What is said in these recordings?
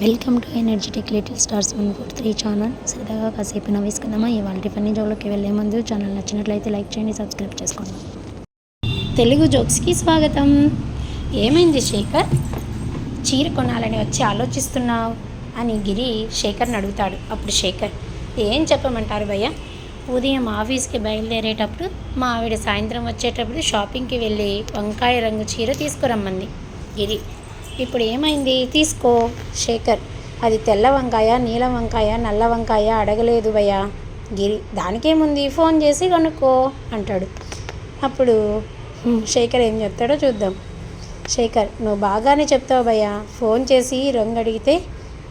Welcome to energetic little stars one four three channel. సరదాగా కాసేపు నవ్వేసుకుందామా? ఇవాళ టిఫిన్ జోలోకి వెళ్ళే ముందు ఛానల్ నచ్చినట్లయితే లైక్ చేయండి సబ్స్క్రైబ్ చేసుకోండి. తెలుగు జోక్స్కి స్వాగతం. ఏమైంది శేఖర్? చీర కొనాలని వచ్చి ఆలోచిస్తున్నావు? అని గిరి శేఖర్ని అడుగుతాడు. అప్పుడు శేఖర్ ఏం చెప్పమంటారు భయ్య? ఉదయం ఆఫీస్కి బయలుదేరేటప్పుడు మా ఆవిడ సాయంత్రం వచ్చేటప్పుడు షాపింగ్కి వెళ్ళి వంకాయ రంగు చీర తీసుకురమ్మంది. గిరి ఇప్పుడు ఏమైంది? తీసుకో శేఖర్. అది తెల్ల వంకాయ నీలం వంకాయ నల్ల వంకాయ అడగలేదు భయ్యా. గిరి దానికేముంది? ఫోన్ చేసి కనుక్కో అంటాడు. అప్పుడు శేఖర్ ఏం చెప్తాడో చూద్దాం. శేఖర్ నువ్వు బాగానే చెప్తావు భయ్యా. ఫోన్ చేసి రంగు అడిగితే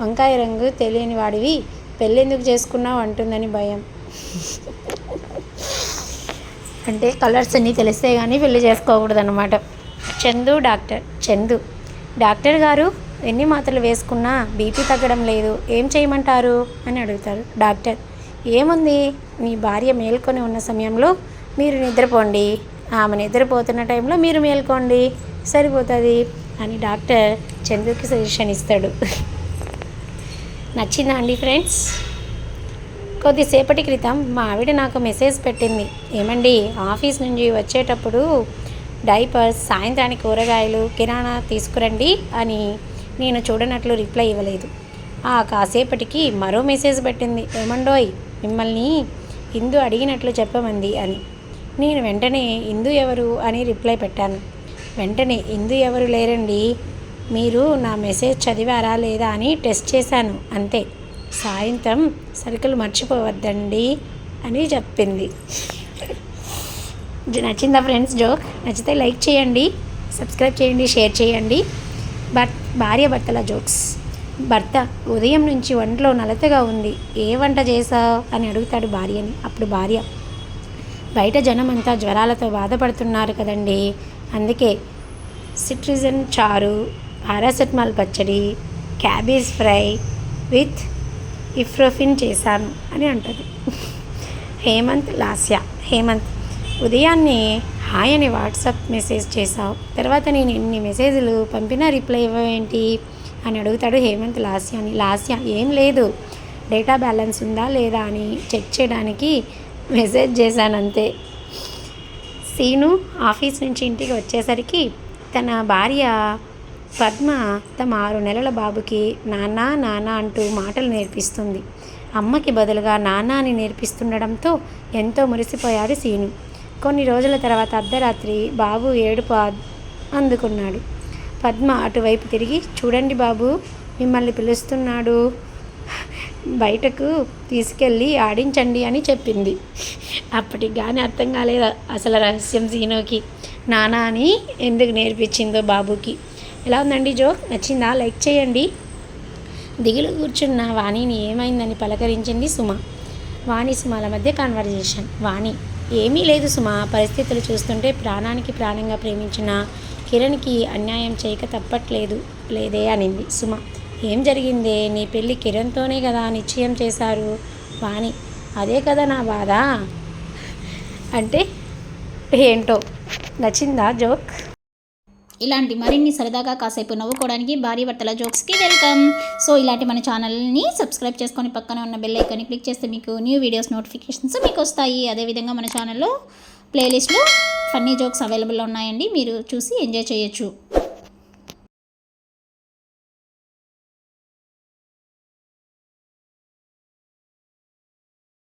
వంకాయ రంగు తెలియని వాడివి. పెళ్ళెందుకు చేసుకున్నావు అంటుందని భయం. అంటే కలర్స్ అన్నీ తెలిస్తే కానీ పెళ్ళి చేసుకోకూడదు అనమాట చందు డాక్టర్ చందు. డాక్టర్ గారు ఎన్ని మాత్రలు వేసుకున్నా బీపీ తగ్గడం లేదు ఏం చేయమంటారు? అని అడుగుతారు డాక్టర్. ఏముంది? మీ భార్య మేల్కొని ఉన్న సమయంలో మీరు నిద్రపోండి. ఆమె నిద్రపోతున్న టైంలో మీరు మేల్కోండి. సరిపోతుంది అని డాక్టర్ చంద్రుకి సజెషన్ ఇస్తాడు. నచ్చిందా అండి ఫ్రెండ్స్? కొద్దిసేపటి క్రితం మా ఆవిడ నాకు మెసేజ్ పెట్టింది. ఏమండి ఆఫీస్ నుంచి వచ్చేటప్పుడు డైపర్స్ సాయంత్రానికి కూరగాయలు కిరాణా తీసుకురండి అని నేను చూడనట్లు రిప్లై ఇవ్వలేదు. ఆ కాసేపటికి మరో మెసేజ్ పెట్టింది. ఏమండోయ్ మిమ్మల్ని ఇందు అడిగినట్లు చెప్పమంది అని. నేను వెంటనే ఇందు ఎవరు అని రిప్లై పెట్టాను. వెంటనే ఇందు ఎవరు లేరండి? మీరు నా మెసేజ్ చదివారా లేదా అని టెస్ట్ చేశాను. అంతే. సాయంత్రం సరుకులు మర్చిపోవద్దండి అని చెప్పింది. నచ్చిందా ఫ్రెండ్స్ జోక్? నచ్చితే లైక్ చేయండి సబ్స్క్రైబ్ చేయండి షేర్ చేయండి. బట్ భార్య భర్తల జోక్స్. భర్త ఉదయం నుంచి వంటలో నలతగా ఉంది. ఏ వంట చేసావు అని అడుగుతాడు భార్యని. అప్పుడు భార్య బయట జనం అంతా జ్వరాలతో బాధపడుతున్నారు కదండి. అందుకే సిట్రిజన్ చారు పారాసెటమాల్ పచ్చడి క్యాబేజ్ ఫ్రై విత్ ఇఫ్రోఫిన్ చేశాను అని అంటుంది. హేమంత్ లాస్య. హేమంత్ ఉదయాన్నే హాయ్ అని వాట్సాప్ మెసేజ్ చేశావు. తర్వాత నేను ఎన్ని మెసేజ్లు పంపినా రిప్లై ఇవ్వవేంటి? అని అడుగుతాడు హేమంత్ లాస్య అని. లాస్య ఏం లేదు. డేటా బ్యాలెన్స్ ఉందా లేదా అని చెక్ చేయడానికి మెసేజ్ చేశానంతే. సీను ఆఫీస్ నుంచి ఇంటికి వచ్చేసరికి తన భార్య పద్మ తమ ఆరు నెలల బాబుకి నాన్న నాన్న అంటూ మాటలు నేర్పిస్తుంది. అమ్మకి బదులుగా నాన్న అని నేర్పిస్తుండడంతో ఎంతో మురిసిపోయాడు సీను. కొన్ని రోజుల తర్వాత అర్ధరాత్రి బాబు ఏడుపు అందుకున్నాడు. పద్మ అటువైపు తిరిగి చూడండి బాబు మిమ్మల్ని పిలుస్తున్నాడు. బయటకు తీసుకెళ్ళి ఆడించండి అని చెప్పింది. అప్పటికి కానీ అర్థం కాలేదు అసలు రహస్యం సీనోకి. నానా అని ఎందుకు నేర్పించిందో బాబుకి. ఎలా ఉందండి జోక్ నచ్చిందా? లైక్ చేయండి. దిగులు కూర్చున్న వాణిని ఏమైందని పలకరించింది సుమ. వాణి సుమల మధ్య కాన్వర్జేషన్. వాణి ఏమీ లేదు సుమ. పరిస్థితులు చూస్తుంటే ప్రాణానికి ప్రాణంగా ప్రేమించిన కిరణ్కి అన్యాయం చేయక తప్పట్లేదు లేదే అనింది సుమ. ఏం జరిగిందే? నీ పెళ్ళి కిరణ్తోనే కదా నిశ్చయం చేశారు వాణి. అదే కదా నా బాధ? అంటే ఏంటో? నచ్చిందా జోక్? ఇలాంటి మరిన్ని సరదాగా కాసేపు నవ్వుకోవడానికి భార్య భర్తల జోక్స్కి వెల్కమ్ సో ఇలాంటి మన ఛానల్ని సబ్స్క్రైబ్ చేసుకొని పక్కన ఉన్న బెల్ ఐకాన్ని క్లిక్ చేస్తే మీకు న్యూ వీడియోస్ నోటిఫికేషన్స్ మీకు వస్తాయి. అదేవిధంగా మన ఛానల్లో ప్లేలిస్ట్లో ఫన్నీ జోక్స్ అవైలబుల్ ఉన్నాయండి. మీరు చూసి ఎంజాయ్ చేయొచ్చు.